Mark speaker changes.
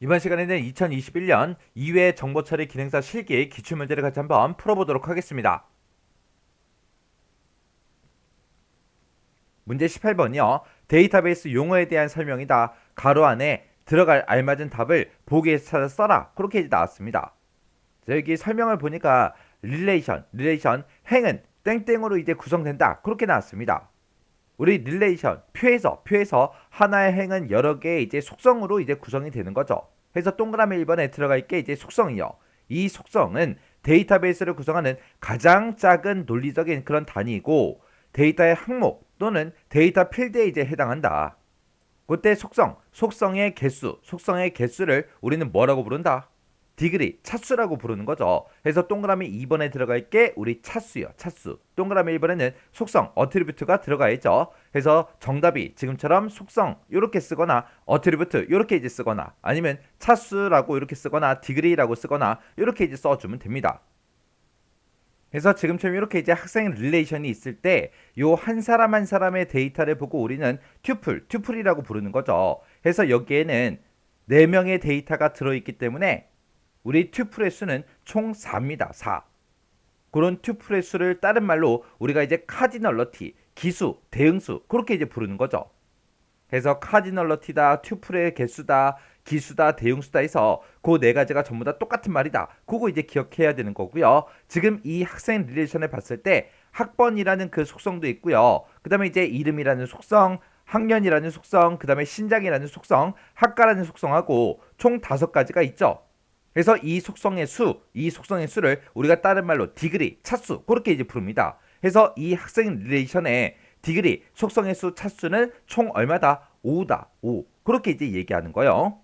Speaker 1: 이번 시간에는 2021년 2회 정보 처리 기능사 실기 기출문제를 같이 한번 풀어보도록 하겠습니다. 문제 18번이요. 데이터베이스 용어에 대한 설명이다. 가로 안에 들어갈 알맞은 답을 보기에서 찾아 써라. 그렇게 나왔습니다. 자, 여기 설명을 보니까 릴레이션, 릴레이션, 행은 땡땡으로 이제 구성된다. 그렇게 나왔습니다. 우리 릴레이션 표에서 표에서 하나의 행은 여러 개의 이제 속성으로 이제 구성이 되는 거죠. 그래서 동그라미 1번에 들어가 있게 이제 속성이요. 이 속성은 데이터베이스를 구성하는 가장 작은 논리적인 그런 단위이고 데이터의 항목 또는 데이터 필드에 이제 해당한다. 그때 속성, 속성의 개수, 속성의 개수를 우리는 뭐라고 부른다? 디그리, 차수라고 부르는 거죠. 그래서 동그라미 2번에 들어가 있게 우리 차수요, 차수. 동그라미 1번에는 속성, 어트리뷰트가 들어가 있죠. 그래서 정답이 지금처럼 속성 이렇게 쓰거나 어트리뷰트 이렇게 이제 쓰거나 아니면 차수라고 이렇게 쓰거나 디그리라고 쓰거나 이렇게 이제 써주면 됩니다. 그래서 지금처럼 이렇게 이제 학생 릴레이션이 있을 때 요 한 사람 한 사람의 데이터를 보고 우리는 튜플, 튜플이라고 부르는 거죠. 그래서 여기에는 4명의 데이터가 들어있기 때문에 우리 튜플의 수는 총 4입니다. 4. 그런 튜플의 수를 다른 말로 우리가 이제 카디널러티, 기수, 대응수 그렇게 이제 부르는 거죠. 그래서 카디널러티다, 튜플의 개수다, 기수다, 대응수다 해서 그 네 가지가 전부 다 똑같은 말이다. 그거 이제 기억해야 되는 거고요. 지금 이 학생 릴레이션을 봤을 때 학번이라는 그 속성도 있고요. 그 다음에 이제 이름이라는 속성, 학년이라는 속성, 그 다음에 신장이라는 속성, 학과라는 속성하고 총 다섯 가지가 있죠. 그래서 이 속성의 수, 이 속성의 수를 우리가 다른 말로 디그리, 차수 그렇게 이제 부릅니다. 그래서 이 학생 릴레이션의 디그리, 속성의 수, 차수는 총 얼마다? 5다. 5. 그렇게 이제 얘기하는 거예요.